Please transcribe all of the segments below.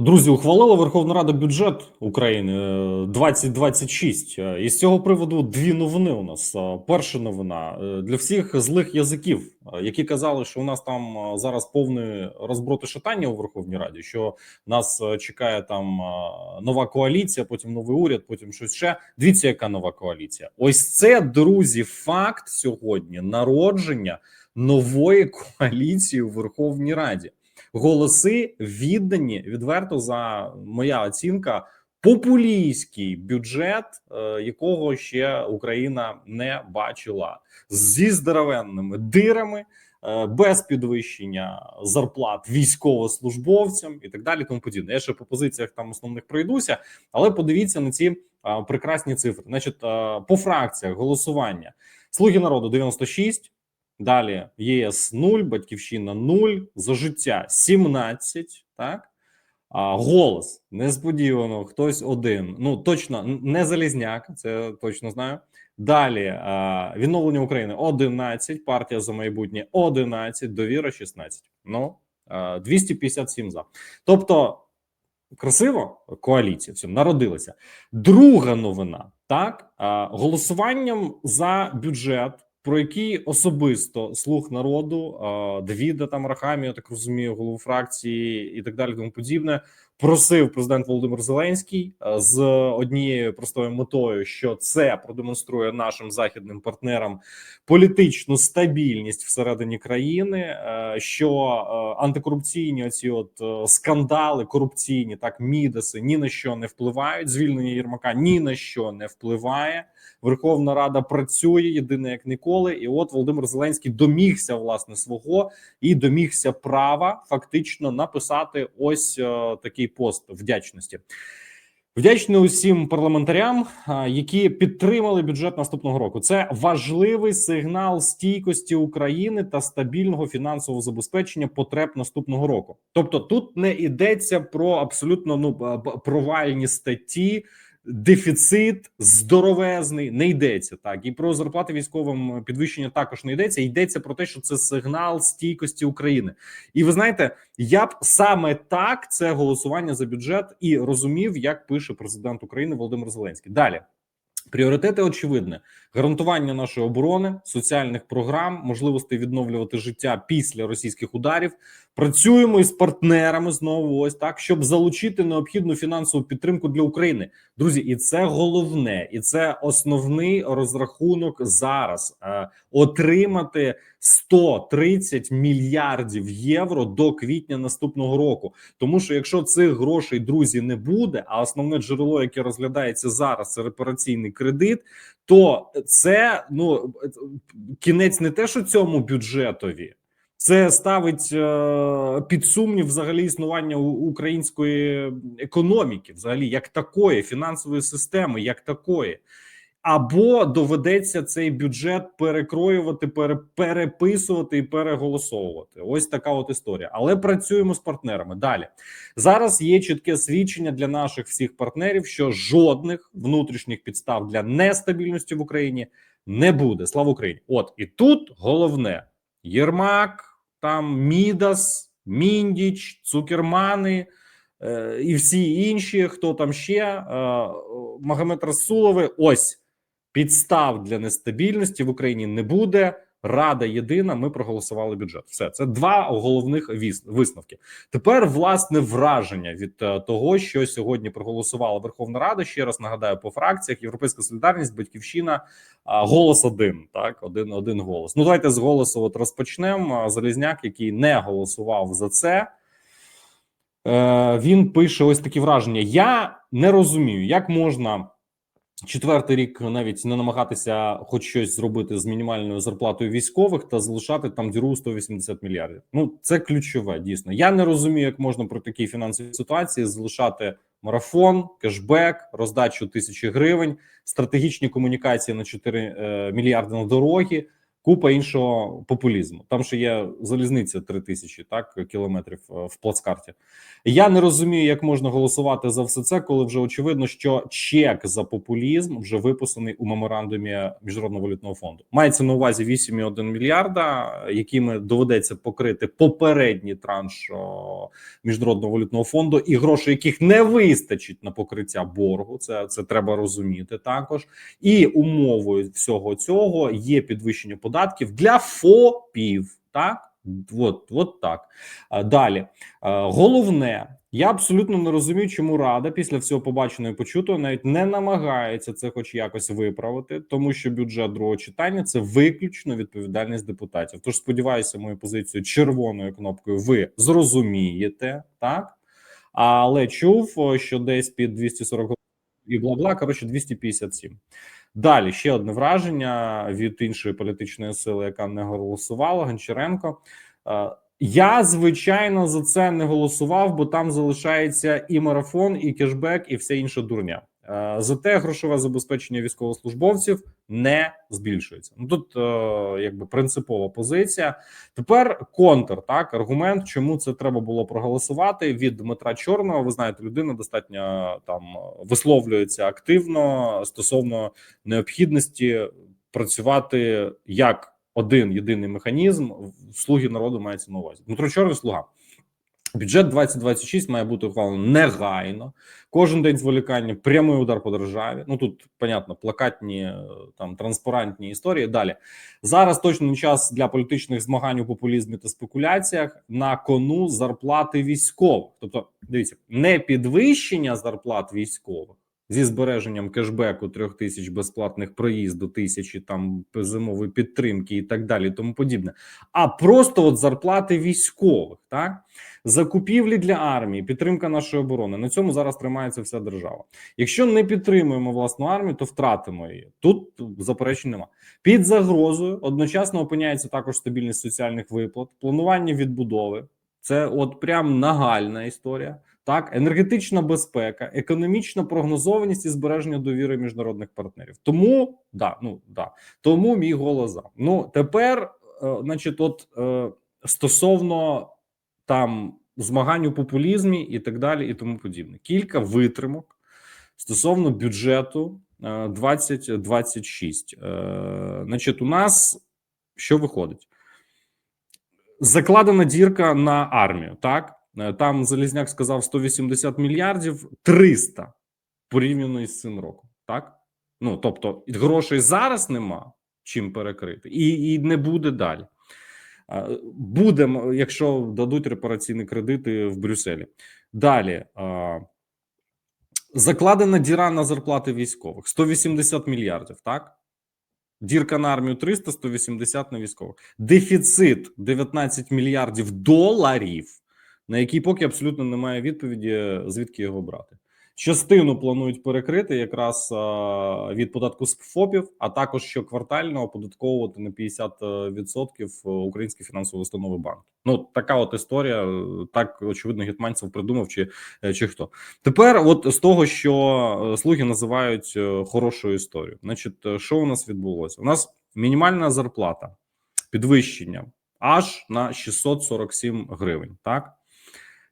Друзі, ухвалила Верховна Рада бюджет України е, 2026. Е, І з цього приводу дві новини у нас. Е, Перша новина е, для всіх злих язиків, е, які казали, що у нас там е, зараз повне розброд і шатання у Верховній Раді, що нас е, чекає там е, нова коаліція, потім новий уряд, потім щось ще. Дивіться, яка нова коаліція. Ось це друзі. Факт сьогодні народження нової коаліції у Верховній Раді голоси віддані відверто за моя оцінка. Популістський бюджет, е, якого ще Україна не бачила, зі здоровенними дирами, е, без підвищення зарплат військовослужбовцям і так далі. Тому подібне. Я ще по позиціях там основних пройдуся, але подивіться на ці е, прекрасні цифри. Значить, по фракціях голосування слуги народу 96, Далі ЄС 0, Батьківщина 0, за життя 17, так? А голос несподівано, хтось один. Ну точно не Залізняк, це точно знаю. Далі а, відновлення України 11, партія за майбутнє 11, довіра 16. Ну а, 257 за. Тобто красиво коаліція всім народилася. Друга новина так а, голосуванням за бюджет про які особисто слух народу Давіда там Рахамія, так розумію, голову фракції і так далі, тому подібне, просив президент Володимир Зеленський з однією простою метою, що це продемонструє нашим західним партнерам політичну стабільність всередині країни, що антикорупційні оці от скандали, корупційні так мідеси ні на що не впливають. Звільнення Єрмака ні на що не впливає. Верховна Рада працює єдине як ніколи, і от Володимир Зеленський домігся власне свого і домігся права фактично написати ось е, такий пост вдячності. Вдячний усім парламентарям, які підтримали бюджет наступного року. Це важливий сигнал стійкості України та стабільного фінансового забезпечення потреб наступного року. Тобто, тут не йдеться про абсолютно ну провальні статті дефіцит здоровезний не йдеться так, і про зарплати військовим підвищення також не йдеться. Йдеться про те, що це сигнал стійкості України. І ви знаєте, я б саме так це голосування за бюджет і розумів, як пише президент України Володимир Зеленський. Далі. Пріоритети очевидне: гарантування нашої оборони, соціальних програм, можливості відновлювати життя після російських ударів. Працюємо із партнерами знову, ось так, щоб залучити необхідну фінансову підтримку для України, друзі. І це головне, і це основний розрахунок зараз е, отримати 130 мільярдів євро до квітня наступного року. Тому що якщо цих грошей друзі не буде, а основне джерело, яке розглядається зараз, це репараційний кредит. То це ну кінець не те, що цьому бюджетові. Це ставить е, під сумнів взагалі існування української економіки, взагалі як такої фінансової системи, як такої, або доведеться цей бюджет перекроювати, пере, переписувати і переголосовувати. Ось така от історія. Але працюємо з партнерами. Далі зараз є чітке свідчення для наших всіх партнерів, що жодних внутрішніх підстав для нестабільності в Україні не буде. Слава Україні! От і тут головне. Єрмак, там Мідас, Міндіч, Цукермани е, і всі інші, хто там ще, е, Магомед Расулови. Ось підстав для нестабільності в Україні не буде. Рада єдина. Ми проголосували бюджет. Все це два головних висновки. Тепер власне враження від е, того, що сьогодні проголосувала Верховна Рада. Ще раз нагадаю по фракціях: Європейська солідарність, батьківщина, голос один. Так, один один голос. Ну давайте з голосу от розпочнемо. Залізняк, який не голосував за це. Е, він пише ось такі враження. Я не розумію, як можна четвертий рік навіть не намагатися хоч щось зробити з мінімальною зарплатою військових та залишати там діру 180 мільярдів. Ну це ключове. Дійсно, я не розумію, як можна при такій фінансовій ситуації залишати марафон, кешбек, роздачу тисячі гривень, стратегічні комунікації на 4 е, мільярди на дороги. Купа іншого популізму. Там ще є залізниця 3000 так кілометрів е, в плацкарті. Я не розумію, як можна голосувати за все це, коли вже очевидно, що чек за популізм вже виписаний у меморандумі міжнародного валютного фонду. Мається на увазі 8,1 мільярда, якими доведеться покрити попередній транш міжнародного валютного фонду, і грошей, яких не вистачить на покриття боргу. Це це треба розуміти також. І умовою всього цього є підвищення податків для ФОПів. Так, от, от так. Далі головне. Я абсолютно не розумію, чому рада після всього побаченого і почутого навіть не намагається це, хоч якось виправити, тому що бюджет другого читання це виключно відповідальність депутатів. Тож сподіваюся, мою позицію червоною кнопкою ви зрозумієте, так але чув, що десь під 240 і бла бла коротше 257. Далі ще одне враження від іншої політичної сили, яка не голосувала Гончаренко. Е, Я звичайно за це не голосував, бо там залишається і марафон, і кешбек, і вся інша дурня. Е, Зате грошове забезпечення військовослужбовців не збільшується. Ну тут е, якби принципова позиція. Тепер контр так аргумент, чому це треба було проголосувати від Дмитра Чорного. Ви знаєте, людина достатньо там висловлюється активно стосовно необхідності працювати як один єдиний механізм. Слуги народу мається на увазі. Дмитро Чорний слуга. Бюджет 2026 має бути ухвалено негайно. Кожен день зволікання, прямий удар по державі. Ну тут понятно, плакатні там транспарантні історії. Далі зараз точно час для політичних змагань у популізмі та спекуляціях на кону зарплати військових. Тобто, дивіться, не підвищення зарплат військових зі збереженням кешбеку трьох тисяч безплатних проїзду, тисячі там зимової підтримки і так далі, тому подібне. А просто от зарплати військових, так закупівлі для армії, підтримка нашої оборони. На цьому зараз тримається вся держава. Якщо не підтримуємо власну армію, то втратимо її. Тут заперечень нема. Під загрозою одночасно опиняється також стабільність соціальних виплат, планування відбудови. Це от прям нагальна історія. Так, енергетична безпека, економічна прогнозованість і збереження довіри міжнародних партнерів. Тому да, ну да, тому мій голос за. Ну тепер, е, значить, от е, стосовно там змагань у популізмі і так далі, і тому подібне. Кілька витримок стосовно бюджету е, 2026. Е, значить, у нас що виходить? Закладена дірка на армію, так. Е, Там Залізняк сказав 180 мільярдів 300 порівняно із цим роком. Так ну тобто грошей зараз нема чим перекрити, і і не буде далі. Е, Будемо, якщо дадуть репараційні кредити в Брюсселі. Далі е, закладена діра на зарплати військових 180 мільярдів. Так дірка на армію 300, 180 на військових. Дефіцит 19 мільярдів доларів на який поки абсолютно немає відповіді, звідки його брати. Частину планують перекрити якраз від податку з ФОПів, а також щоквартально оподатковувати на 50% українські фінансові установи банки. Ну така от історія. Так очевидно, гетманцев придумав чи чи хто тепер, от з того, що слуги називають хорошою історією, значить, що у нас відбулося? У нас мінімальна зарплата підвищення аж на 647 гривень. Так.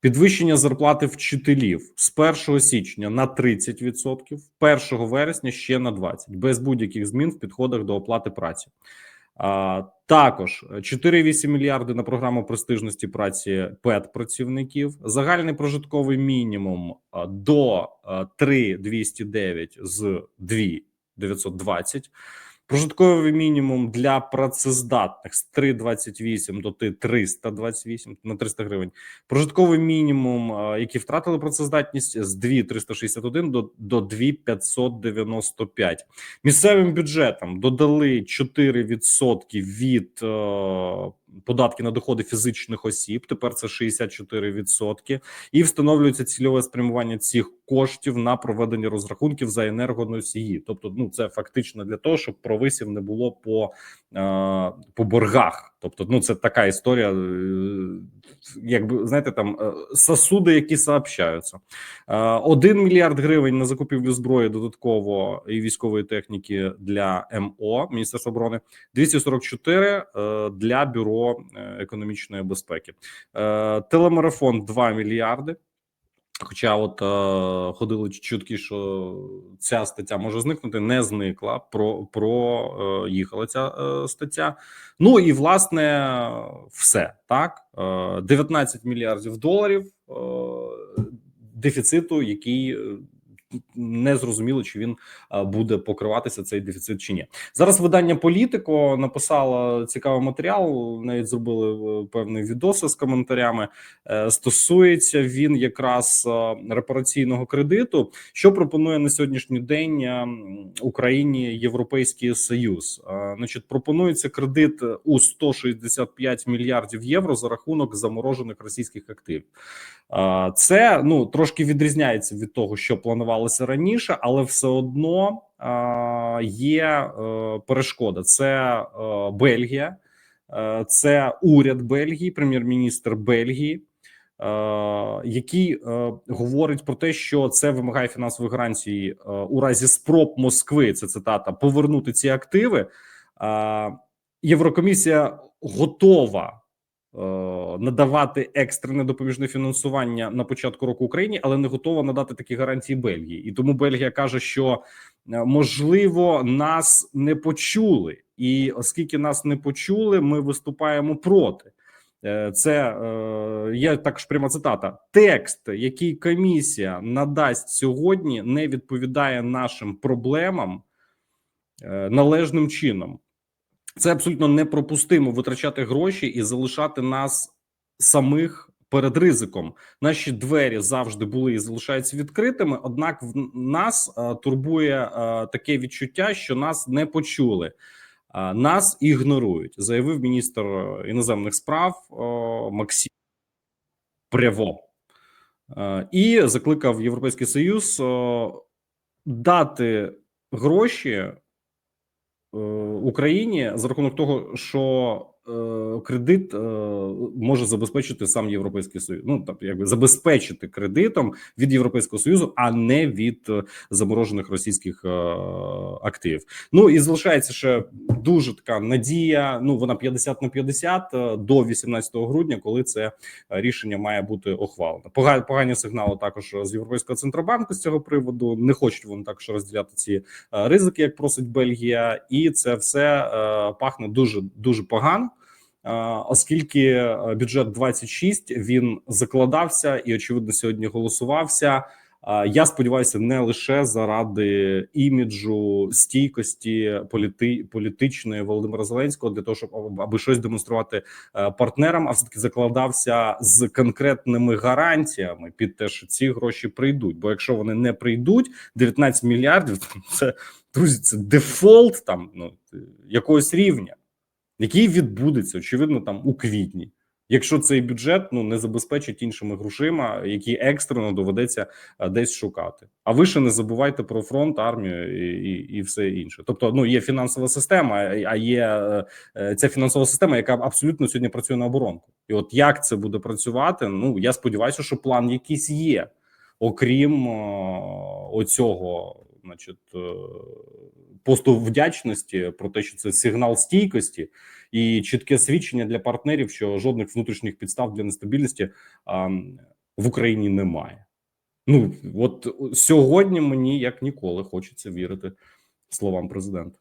Підвищення зарплати вчителів з 1 січня на 30%, 1 вересня ще на 20%, без будь-яких змін в підходах до оплати праці. А, також 4,8 мільярди на програму престижності праці ПЕТ працівників, загальний прожитковий мінімум до 3,209 з 2,920. Прожитковий мінімум для працездатних з 3,28 до 328 на 300 гривень. Прожитковий мінімум, які втратили працездатність, з 2,361 до, до 2,595. Місцевим бюджетам додали 4% від е, податки на доходи фізичних осіб. Тепер це 64%. і встановлюється цільове спрямування цих коштів на проведення розрахунків за енергоносії. Тобто, ну це фактично для того, щоб провисів не було по, е, по боргах. Тобто, ну це така історія, е, якби знаєте, там е, сосуди, які сообщаються. Е, Один мільярд гривень на закупівлю зброї додатково і військової техніки для МО Міністерства оборони, 244 е, для бюро економічної безпеки. Телемарафон 2 мільярди. Хоча, от е, ходили чутки, що ця стаття може зникнути, не зникла. Про про е, ця е, стаття. Ну і власне все так. Е, 19 мільярдів доларів е, дефіциту, який е, не зрозуміло, чи він буде покриватися цей дефіцит чи ні. Зараз видання Політико написало цікавий матеріал. Навіть зробили е, певний відоси з коментарями. Е, Стосується він якраз е, репараційного кредиту, що пропонує на сьогоднішній день Україні Європейський Союз. Значить, пропонується кредит у 165 мільярдів євро за рахунок заморожених російських активів. Це ну трошки відрізняється від того, що планувалося раніше, але все одно є е, перешкода. Це е, Бельгія, е, це уряд Бельгії, прем'єр-міністр Бельгії. Який е, говорить про те, що це вимагає фінансової гарантії е, у разі спроб Москви. Це цитата повернути ці активи. Е, Єврокомісія готова надавати екстрене допоміжне фінансування на початку року Україні, але не готова надати такі гарантії Бельгії. І тому Бельгія каже, що е, можливо нас не почули, і оскільки нас не почули, ми виступаємо проти. Е, Це е, є також пряма цитата. Текст, який комісія надасть сьогодні, не відповідає нашим проблемам е, належним чином. Це абсолютно непропустимо витрачати гроші і залишати нас самих перед ризиком. Наші двері завжди були і залишаються відкритими. Однак в нас е, турбує е, таке відчуття, що нас не почули. Е, Нас ігнорують, заявив міністр іноземних справ Максим Пряво Е, і закликав Європейський Союз дати гроші Україні за рахунок того, що е, кредит е, може забезпечити сам Європейський Союз. Ну так якби забезпечити кредитом від Європейського союзу, а не від е, заморожених російських е, активів. Ну і залишається ще дуже така надія. Ну вона 50 на 50 е, до 18 грудня, коли це рішення має бути ухвалено. Пога- Погані сигнали також з європейського центробанку з цього приводу. Не хочуть вони також розділяти ці е, ризики, як просить Бельгія, і це все е, пахне дуже дуже погано. Оскільки е, бюджет 26 він закладався і очевидно сьогодні голосувався. Я сподіваюся, не лише заради іміджу стійкості політи, політичної Володимира Зеленського для того, щоб аби щось демонструвати е, партнерам, а все таки закладався з конкретними гарантіями під те, що ці гроші прийдуть. Бо якщо вони не прийдуть, 19 мільярдів це друзі, це дефолт там ну якогось рівня, який відбудеться очевидно там у квітні. Якщо цей бюджет ну не забезпечить іншими грошима, які екстрено доведеться е, десь шукати. А ви ще не забувайте про фронт, армію і, і, і все інше. Тобто, ну є фінансова система, а є е, е, ця фінансова система, яка абсолютно сьогодні працює на оборонку. І от як це буде працювати? Ну я сподіваюся, що план якийсь є, окрім оцього, значить, е, посту вдячності про те, що це сигнал стійкості і чітке свідчення для партнерів, що жодних внутрішніх підстав для нестабільності в Україні немає. Ну от сьогодні мені як ніколи хочеться вірити словам президента.